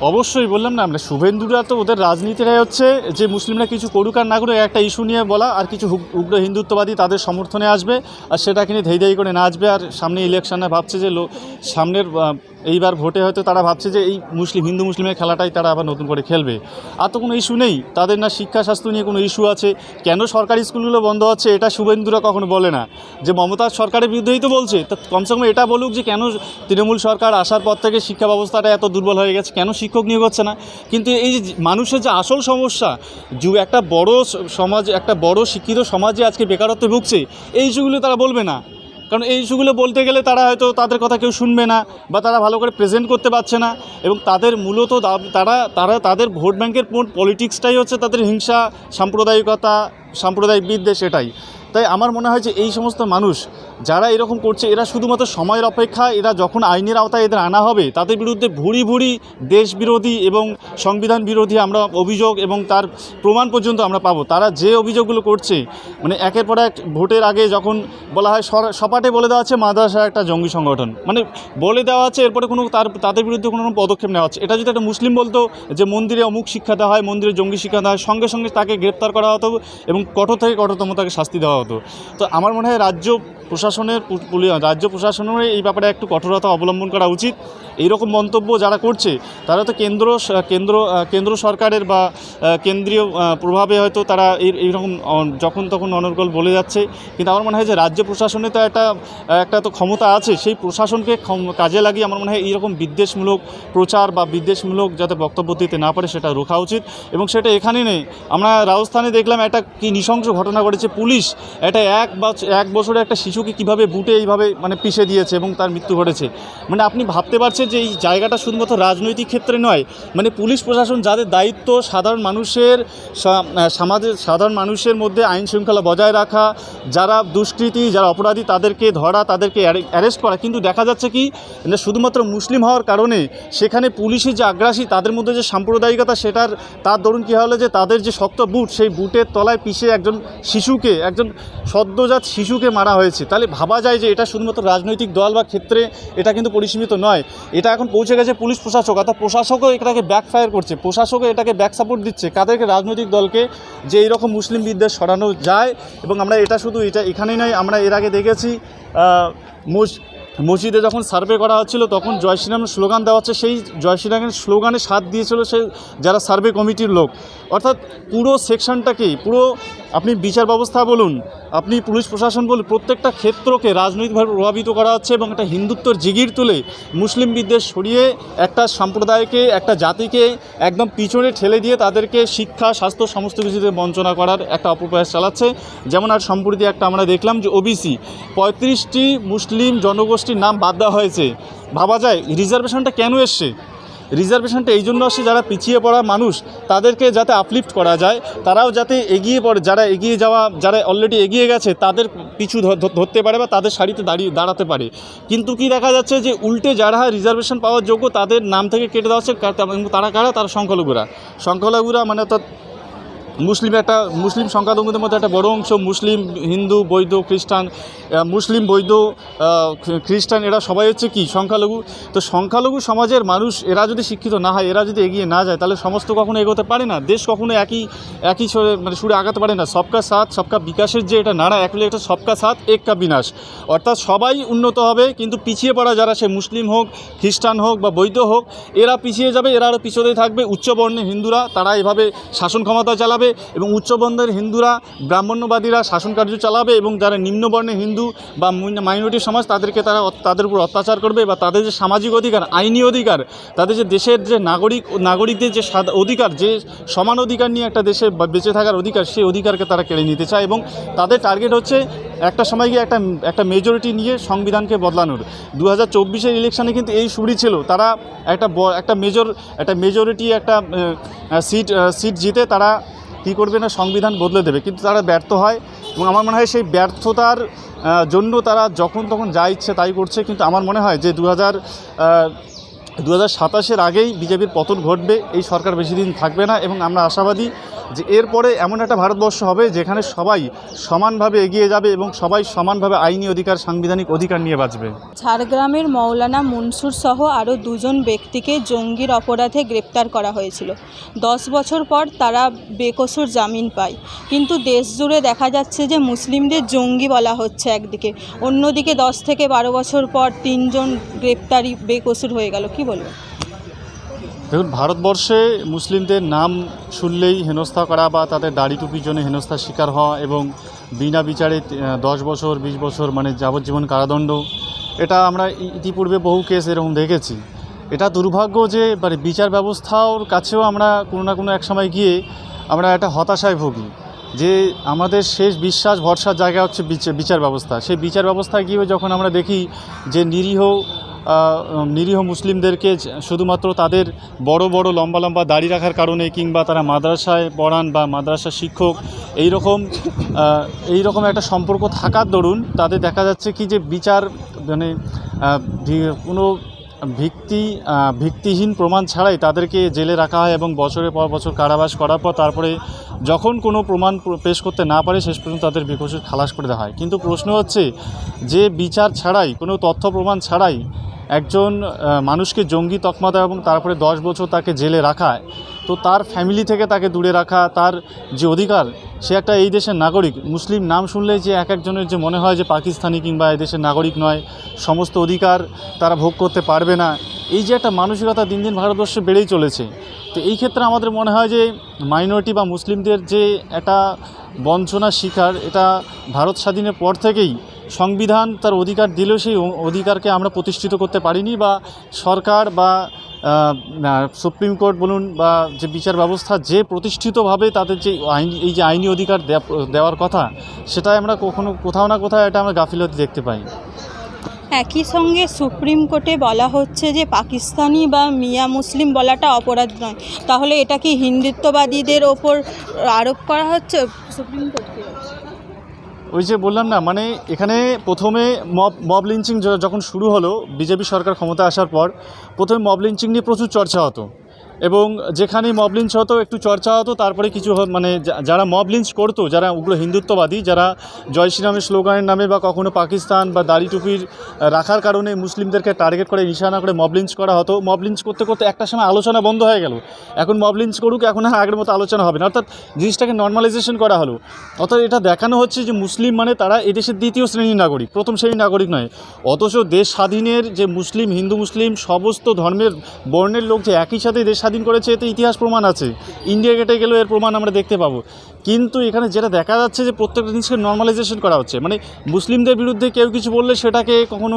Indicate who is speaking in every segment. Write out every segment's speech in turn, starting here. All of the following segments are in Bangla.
Speaker 1: অবশ্যই বললাম না, আমরা শুভেন্দুরা তো ওদের রাজনীতিটাই হচ্ছে, যে মুসলিমরা কিছু করুক আর না করুক, একটা ইস্যু নিয়ে বলা, আর কিছু উগ্র হিন্দুত্ববাদী তাদের সমর্থনে আসবে, আর সেটাকে নিয়ে ধেই ধেই করে নাচবে, আর সামনে ইলেকশানে ভাবছে যে সামনের এইবার ভোটে হয়তো তারা ভাবছে যে এই মুসলিম, হিন্দু মুসলিমের খেলাটাই তারা আবার নতুন করে খেলবে। আর তো কোনো ইস্যু নেই। তাদের না শিক্ষা, স্বাস্থ্য নিয়ে কোনো ইস্যু আছে। কেন সরকারি স্কুলগুলো বন্ধ হচ্ছে এটা শুভেন্দুরা কখনো বলে না। যে মমতা সরকারের বিরুদ্ধেই তো বলছে। তা কমসে কম এটা বলুক যে কেন তৃণমূল সরকার আসার পর থেকে শিক্ষা ব্যবস্থাটা এত দুর্বল হয়ে গেছে, কেন শিক্ষক নিয়োগ হচ্ছে না? কিন্তু এই যে মানুষের যে আসল সমস্যা যু একটা বড় সমাজ, একটা বড় শিক্ষিত সমাজে আজকে বেকারত্বে ভুগছে, এই ইস্যুগুলো তারা বলবে না। কারণ এই ইস্যুগুলো বলতে গেলে তারা হয়তো তাদের কথা কেউ শুনবে না বা তারা ভালো করে প্রেজেন্ট করতে পারছে না এবং তাদের মূলত তারা তারা তাদের ভোট ব্যাংকের পলিটিক্সটাই হচ্ছে তাদের হিংসা, সাম্প্রদায়িকতা সাম্প্রদায়িক বিদ্বেষ এটাই। তাই আমার মনে হয় যে এই সমস্ত মানুষ যারা এরকম করছে, এরা শুধুমাত্র সময়ের অপেক্ষা, এরা যখন আইনের আওতায় এদের আনা হবে, তাদের বিরুদ্ধে ভুরি ভুরি দেশ বিরোধী এবং সংবিধান বিরোধী আমরা অভিযোগ এবং তার প্রমাণ পর্যন্ত আমরা পাবো। তারা যে অভিযোগগুলো করছে মানে একের পর এক ভোটের আগে যখন বলা হয় সপাটে বলে দেওয়া হচ্ছে মাদ্রাসা একটা জঙ্গি সংগঠন। মানে বলে দেওয়া আছে, এরপরে কোনো তার, তাদের বিরুদ্ধে কোনো পদক্ষেপ নেওয়া হচ্ছে। এটা যদি একটা মুসলিম বলতো যে মন্দিরে অমুক শিক্ষা দেওয়া হয়, মন্দিরে জঙ্গি শিক্ষা দেওয়া হয়, সঙ্গে সঙ্গে তাকে গ্রেপ্তার করা হতো এবং কঠোর থেকে কঠোরতম তাকে শাস্তি দেওয়া হতো। তো আমার মনে হয় রাজ্য প্রশাসনের রাজ্য প্রশাসনের এই ব্যাপারে একটু কঠোরতা অবলম্বন করা উচিত। এইরকম মন্তব্য যারা করছে, তারা তো কেন্দ্র কেন্দ্র কেন্দ্র সরকারের বা কেন্দ্রীয় প্রভাবে হয়তো তারা এই, এইরকম যখন তখন অনর্গল বলে যাচ্ছে। কিন্তু আমার মনে হয় যে রাজ্য প্রশাসনে তো একটা একটা তো ক্ষমতা আছে। সেই প্রশাসনকে কাজে লাগিয়ে আমার মনে হয় এইরকম বিদ্বেষমূলক প্রচার বা বিদ্বেষমূলক যাতে বক্তব্য দিতে না পারে, সেটা রোখা উচিত। এবং সেটা এখানে নেই। আমরা রাজস্থানে দেখলাম একটা কি নৃশংস ঘটনা ঘটেছে। পুলিশ একটা এক বা এক বছরের একটা শিশুকে কীভাবে বুটে এইভাবে মানে পিষে দিয়েছে এবং তার মৃত্যু ঘটেছে? মানে আপনি ভাবতে পারছেন যে এই জায়গাটা শুধুমাত্র রাজনৈতিক ক্ষেত্রে নয় মানে পুলিশ প্রশাসন যাদের দায়িত্ব সাধারণ মানুষের সমাজের সাধারণ মানুষের মধ্যে আইন শৃঙ্খলা বজায় রাখা, যারা দুষ্কৃতী, যারা অপরাধী, তাদেরকে ধরা, তাদেরকে অ্যারেস্ট করা। কিন্তু দেখা যাচ্ছে কি না শুধুমাত্র মুসলিম হওয়ার কারণে সেখানে পুলিশের যে আগ্রাসী, তাদের মধ্যে যে সাম্প্রদায়িকতা, সেটার, তার দরুন কী হলো যে তাদের যে শক্ত বুট, সেই বুটের তলায় পিষে একজন শিশুকে, একজন সদ্যজাত শিশুকে মারা হয়েছে। তাহলে ভাবা যায় যে এটা শুধুমাত্র রাজনৈতিক দল বা ক্ষেত্রে এটা কিন্তু পরিসীমিত নয়। এটা এখন পৌঁছে গেছে পুলিশ প্রশাসক, অর্থাৎ প্রশাসকও এটাকে ব্যাকফায়ার করছে। প্রশাসকও এটাকে ব্যাক সাপোর্ট দিচ্ছে। কাদেরকে? রাজনৈতিক দলকে, যে এইরকম মুসলিম বিদ্বেষ সরানো যায়। এবং আমরা এটা শুধু এটা এখানেই নয়, আমরা এর আগে দেখেছি মস- মসজিদে যখন সার্ভে করা হচ্ছিল, তখন জয় শ্রীরামের স্লোগান দেওয়া হচ্ছে। সেই জয় শ্রীরামের স্লোগানে সাথ দিয়েছিল সে, যারা সার্ভে কমিটির লোক। অর্থাৎ পুরো সেকশনটাকেই পুরো আপনি বিচার ব্যবস্থা বলুন, আপনি পুলিশ প্রশাসন বলুন, প্রত্যেকটা ক্ষেত্রকে রাজনৈতিকভাবে প্রভাবিত করা হচ্ছে এবং একটা হিন্দুত্বর জিগির তুলে মুসলিম বিদ্বেষ সরিয়ে একটা সম্প্রদায়কে, একটা জাতিকে একদম পিছনে ঠেলে দিয়ে তাদেরকে শিক্ষা, স্বাস্থ্য, সমস্ত কিছুতে বঞ্চনা করার একটা অপপ্রয়াস চালাচ্ছে। যেমন আর সম্প্রতি একটা আমরা দেখলাম যে ওবিসি পঁয়ত্রিশটি মুসলিম জনগোষ্ঠীর নাম বাদ দেওয়া হয়েছে। ভাবা যায় রিজার্ভেশনটা কেন এসছে? রিজার্ভেশনটা এই জন্য আসে যারা পিছিয়ে পড়া মানুষ, তাদেরকে যাতে আপলিফ্ট করা যায়, তারাও যাতে এগিয়ে পড়ে, যারা এগিয়ে যাওয়া, যারা অলরেডি এগিয়ে গেছে, তাদের পিছু ধরতে পারে বা তাদের শাড়িতে দাঁড়িয়ে, দাঁড়াতে পারে। কিন্তু কি দেখা যাচ্ছে যে উল্টে যারা রিজার্ভেশন পাওয়ার যোগ্য, তাদের নাম থেকে কেটে দেওয়া হচ্ছে তারা কারা? তারা সংখ্যালঘুরা। সংখ্যালঘুরা মানে অর্থাৎ মুসলিম একটা, মুসলিম সংখ্যালঘুদের মধ্যে একটা বড় অংশ মুসলিম, হিন্দু বৈধ খ্রিস্টান। মুসলিম বৈধ খ্রিস্টান, এরা সবাই হচ্ছে কি সংখ্যালঘু? তো সংখ্যালঘু সমাজের মানুষ, এরা যদি শিক্ষিত না হয়, এরা যদি এগিয়ে না যায়, তাহলে সমস্ত কখনো এগোতে পারে না। দেশ কখনো একই একই মানে সুরে আগাতে পারে না। সবকা সাথ, সবকা বিকাশের যে এটা নাড়া একলে একটা সবকা সাথ একটা বিনাশ। অর্থাৎ সবাই উন্নত হবে, কিন্তু পিছিয়ে পড়া যারা, সে মুসলিম হোক, খ্রিস্টান হোক বা বৈধ হোক, এরা পিছিয়ে যাবে, এরা আরও পিছতেই থাকবে। উচ্চবর্ণের হিন্দুরা, তারা এভাবে শাসন ক্ষমতা চালাবে এবং উচ্চবর্ণের হিন্দুরা, ব্রাহ্মণ্যবাদীরা শাসন কার্য চালাবে এবং যারা নিম্নবর্ণের হিন্দু বা মাইনরিটি সমাজ তাদেরকে তারা তাদের উপর অত্যাচার করবে বা তাদের যে সামাজিক অধিকার, আইনি অধিকার, তাদের যে দেশের যে নাগরিক, নাগরিকদের যে অধিকার, যে সমান অধিকার নিয়ে একটা দেশে বেঁচে থাকার অধিকার, সেই অধিকারকে তারা কেড়ে নিতে চায় এবং তাদের টার্গেট হচ্ছে একটা সময় গিয়ে একটা একটা মেজরিটি নিয়ে সংবিধানকে বদলানোর। দু হাজার চব্বিশের ইলেকশানে কিন্তু এই সুরি ছিল। তারা একটা একটা মেজর একটা মেজরিটি একটা সিট সিট জিতে তারা কী করবে না, সংবিধান বদলে দেবে। কিন্তু তারা ব্যর্থ হয় এবং আমার মনে হয় সেই ব্যর্থতার জন্য তারা যখন তখন যা ইচ্ছে তাই করছে। কিন্তু আমার মনে হয় যে দু হাজার দু আগেই বিজেপির পতন ঘটবে, এই সরকার বেশি দিন থাকবে না এবং আমরা আশাবাদী যে এরপরে এমন একটা ভারতবর্ষ হবে যেখানে সবাই সমানভাবে এগিয়ে যাবে এবং সবাই সমানভাবে আইনি অধিকার, সাংবিধানিক অধিকার নিয়ে বাঁচবে।
Speaker 2: ঝাড়গ্রামের মৌলানা মনসুর সহ আরও দুজন ব্যক্তিকে জঙ্গির অপরাধে গ্রেপ্তার করা হয়েছিল। দশ বছর পর তারা বেকসুর জামিন পায়। কিন্তু দেশ জুড়ে দেখা যাচ্ছে যে মুসলিমদের জঙ্গি বলা হচ্ছে একদিকে। অন্যদিকে দশ থেকে বারো বছর পর তিনজন গ্রেপ্তারি বেকসুর হয়ে গেল। কি বলব
Speaker 1: দেখুন, ভারতবর্ষে মুসলিমদের নাম শুনলেই হেনস্থা করা বা তাদের দাড়ি টুপির জন্য হেনস্থার শিকার হওয়া এবং বিনা বিচারে দশ বছর, বিশ বছর মানে যাবজ্জীবন কারাদণ্ড, এটা আমরা ইতিপূর্বে বহু কেস এরকম দেখেছি। এটা দুর্ভাগ্য যে মানে বিচার ব্যবস্থার কাছেও আমরা কোনো না কোনো এক সময় গিয়ে আমরা একটা হতাশায় ভুগি যে, আমাদের শেষ বিশ্বাস ভরসার জায়গা হচ্ছে বিচা- বিচার ব্যবস্থা। সেই বিচার ব্যবস্থায় গিয়ে যখন আমরা দেখি যে নিরীহ নিরীহ মুসলিমদেরকে শুধুমাত্র তাদের বড় বড় লম্বা লম্বা দাড়ি রাখার কারণে কিংবা তারা মাদ্রাসায় পড়ান বা মাদ্রাসার শিক্ষক এই রকম এই রকম একটা সম্পর্ক থাকার দরুন তাদের দেখা যাচ্ছে কি যে বিচার মানে কোনো ভিত্তি ভিত্তিহীন প্রমাণ ছাড়াই তাদেরকে জেলে রাখা হয় এবং বছরের পর বছর কারাবাস করার পর তারপরে যখন কোনো প্রমাণ পেশ করতে না পারে শেষ পর্যন্ত তাদের বেকসুর খালাস করে দেওয়া হয়। কিন্তু প্রশ্ন হচ্ছে যে বিচার ছাড়াই, কোনো তথ্য প্রমাণ ছাড়াই একজন মানুষকে জঙ্গি তকমা দেওয়া এবং তারপরে দশ বছর তাকে জেলে রাখায় তো তার ফ্যামিলি থেকে তাকে দূরে রাখা, তার যে অধিকার, সে একটা এই দেশের নাগরিক। মুসলিম নাম শুনলেই যে এক একজনের যে মনে হয় যে পাকিস্তানি কিংবা দেশের নাগরিক নয়, সমস্ত অধিকার তারা ভোগ করতে পারবে না। এই যে একটা মানসিকতা দিন দিন ভারতবর্ষে বেড়েই চলেছে। তো এই ক্ষেত্রে আমাদের মনে হয় যে মাইনরিটি বা মুসলিমদের যে একটা বঞ্চনার শিকার, এটা ভারত স্বাধীনের পর থেকেই সংবিধান তার অধিকার দিলেও সেই অধিকারকে আমরা প্রতিষ্ঠিত করতে পারিনি বা সরকার বা সুপ্রিম কোর্ট বলুন বা যে বিচার ব্যবস্থা যে প্রতিষ্ঠিতভাবে তাদের যে আইন, এই যে আইনি অধিকার দেওয়ার কথা, সেটাই আমরা কখনো কোথাও না কোথাও এটা আমরা গাফিলতি দেখতে পাই।
Speaker 2: একই সঙ্গে সুপ্রিম কোর্টে বলা হচ্ছে যে পাকিস্তানি বা মিয়া মুসলিম বলাটা অপরাধ নয়। তাহলে এটা কি হিন্দুত্ববাদীদের ওপর আরোপ করা হচ্ছে? সুপ্রিম কোর্টকে
Speaker 1: ওই যে বললাম না মানে এখানে প্রথমে মব মব লিঞ্চিং যখন শুরু হলো, বিজেপি সরকার ক্ষমতা আসার পর, প্রথমে মব লিঞ্চিং নিয়ে প্রচুর চর্চা হতো। এবং যেখানেই মব লিঞ্চ হতো, একটু চর্চা হতো, তারপরে কিছু মানে যারা মব লিঞ্চ করতো, যারা উগ্র হিন্দুত্ববাদী, যারা জয় শ্রীরামের স্লোগানের নামে বা কখনো পাকিস্তান বা দাড়ি টুপির রাখার কারণে মুসলিমদেরকে টার্গেট করে নিশানা করে মব লিঞ্চ করা হতো। মব লিঞ্চ করতে করতে একটা সময় আলোচনা বন্ধ হয়ে গেল। এখন মব লিঞ্চ করুক, এখন আর আগের মতো আলোচনা হবে না। অর্থাৎ জিনিসটাকে নর্মালাইজেশন করা হলো। অর্থাৎ এটা দেখানো হচ্ছে যে মুসলিম মানে তারা এদেশের দ্বিতীয় শ্রেণির নাগরিক, প্রথম শ্রেণির নাগরিক নয়। অথচ দেশ স্বাধীনের যে মুসলিম, হিন্দু মুসলিম, সমস্ত ধর্মের বর্ণের লোক যে একই সাথে দেশ স্বাধীন করেছে, এতে ইতিহাস প্রমাণ আছে। ইন্ডিয়া গেটে গেলেও এর প্রমাণ আমরা দেখতে পাবো। কিন্তু এখানে যেটা দেখা যাচ্ছে যে প্রত্যেকটা জিনিসকে নর্মালাইজেশন করা হচ্ছে। মানে মুসলিমদের বিরুদ্ধে কেউ কিছু বললে সেটাকে কখনো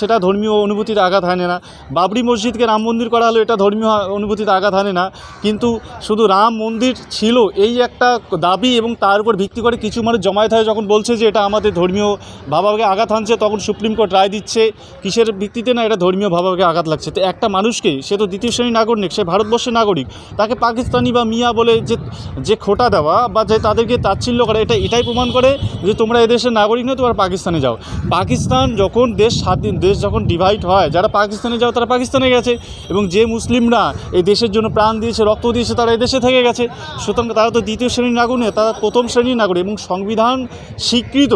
Speaker 1: সেটা ধর্মীয় অনুভূতিতে আঘাত হানে না। বাবরি মসজিদকে রাম মন্দির করা হলো, এটা ধর্মীয় অনুভূতিতে আঘাত হানে না। কিন্তু শুধু রাম মন্দির ছিল, এই একটা দাবি এবং তার উপর ভিত্তি করে কিছু মানুষ জমায়েত হয় যখন বলছে যে এটা আমাদের ধর্মীয় ভাবাবেগে আঘাত হানছে, তখন সুপ্রিম কোর্ট রায় দিচ্ছে। কিসের ভিত্তিতে না এটা ধর্মীয় ভাবাবেগে আঘাত লাগছে? তো একটা মানুষকে, সে তো দ্বিতীয় শ্রেণির নাগরিক সে ভারতবর্ষের নাগরিক, তাকে পাকিস্তানি বা মিয়া বলে যে যে খোটা দেওয়া বা যে তাদেরকে তাচ্ছিল্য করা, এটা, এটাই প্রমাণ করে যে তোমরা এদেশের নাগরিক নয়, তোমরা পাকিস্তানে যাও। পাকিস্তান যখন দেশ স্বাধীন, দেশ যখন ডিভাইড হয়, যারা পাকিস্তানে যাও, তারা পাকিস্তানে গেছে এবং যে মুসলিমরা এই দেশের জন্য প্রাণ দিয়েছে, রক্ত দিয়েছে, তারা এদেশে থেকে গেছে। সুতরাং তারা তো দ্বিতীয় শ্রেণির নাগরিক তারা প্রথম শ্রেণির নাগরিক এবং সংবিধান স্বীকৃত।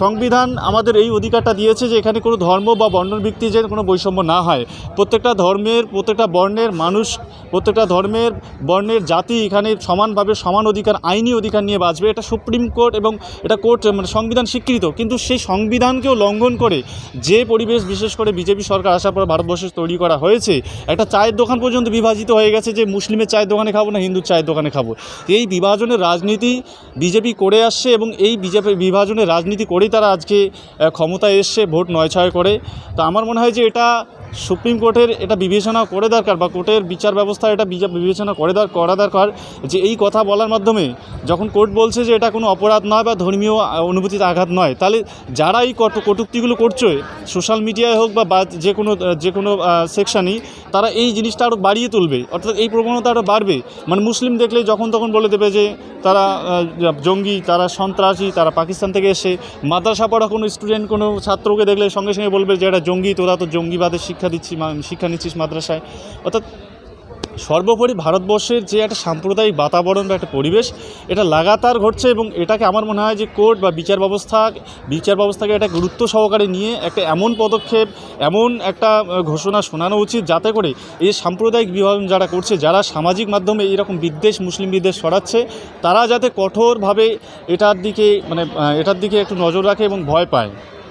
Speaker 1: সংবিধান আমাদের এই অধিকারটা দিয়েছে যে এখানে কোনো ধর্ম বা বর্ণের ভিত্তি যে কোনো বৈষম্য না হয়। প্রত্যেকটা ধর্মের, প্রত্যেকটা বর্ণের মানুষ প্রত্যেকটা ধর্মের, বর্ণের জাতি এখানে সমানভাবে সমান অধিকার, আইনি অধিকার নিয়ে বাঁচবে। এটা সুপ্রিম কোর্ট এবং এটা কোর্ট মানে সংবিধান স্বীকৃত। কিন্তু সেই সংবিধানকেও লঙ্ঘন করে যে পরিবেশ, বিশেষ করে বিজেপি সরকার আসার পর ভারতবর্ষে তৈরি করা হয়েছে, একটা চায়ের দোকান পর্যন্ত বিভাজিত হয়ে গেছে যে মুসলিমের চায়ের দোকানে খাব না, হিন্দুর চায়ের দোকানে খাব। এই বিভাজনের রাজনীতি বিজেপি করে আসছে এবং এই বিজেপি বিভাজনের রাজনীতি করেই তারা আজকে ক্ষমতায় এসছে, ভোট নয় ছয় করে। তো আমার মনে হয় যে এটা সুপ্রিম কোর্টের এটা বিবেচনা করে দরকার বা কোর্টের বিচার ব্যবস্থা এটা বিবেচনা করে করা দরকার যে এই কথা বলার মাধ্যমে যখন কোর্ট বলছে যে এটা কোনো অপরাধ নয় বা ধর্মীয় অনুভূতিতে আঘাত নয়, তাহলে যারা এই কটু কটুক্তিগুলো করছে, সোশ্যাল মিডিয়ায় হোক বা বা যে কোনো যে কোনো সেকশানই, তারা এই জিনিসটা আরও বাড়িয়ে তুলবে। অর্থাৎ এই প্রবণতা আরও বাড়বে। মানে মুসলিম দেখলে যখন তখন বলে দেবে যে তারা জঙ্গি, তারা সন্ত্রাসী, তারা পাকিস্তান থেকে এসে মাদ্রাসা পড়া কোনো স্টুডেন্ট, কোনো ছাত্রকে দেখলে সঙ্গে সঙ্গে বলবে যে এটা জঙ্গি, তোরা তো জঙ্গিবাদের শিক্ষা দিচ্ছি, মা- শিক্ষা নিচ্ছিস মাদ্রাসায়। অর্থাৎ সর্বোপরি ভারতবর্ষের যে একটা সাম্প্রদায়িক বাতাবরণ বা একটা পরিবেশ, এটা লাগাতার ঘটছে এবং এটাকে আমার মনে হয় যে কোর্ট বা বিচার ব্যবস্থা, বিচার ব্যবস্থাকে একটা গুরুত্ব সহকারে নিয়ে একটা এমন পদক্ষেপ, এমন একটা ঘোষণা শোনানো উচিত যাতে করে এই সাম্প্রদায়িক বিভাজন যারা করছে, যারা সামাজিক মাধ্যমে এরকম বিদ্বেষ, মুসলিম বিদ্বেষ সরাচ্ছে তারা যাতে কঠোরভাবে এটার দিকে মানে এটার দিকে একটু নজর রাখে এবং ভয় পায়।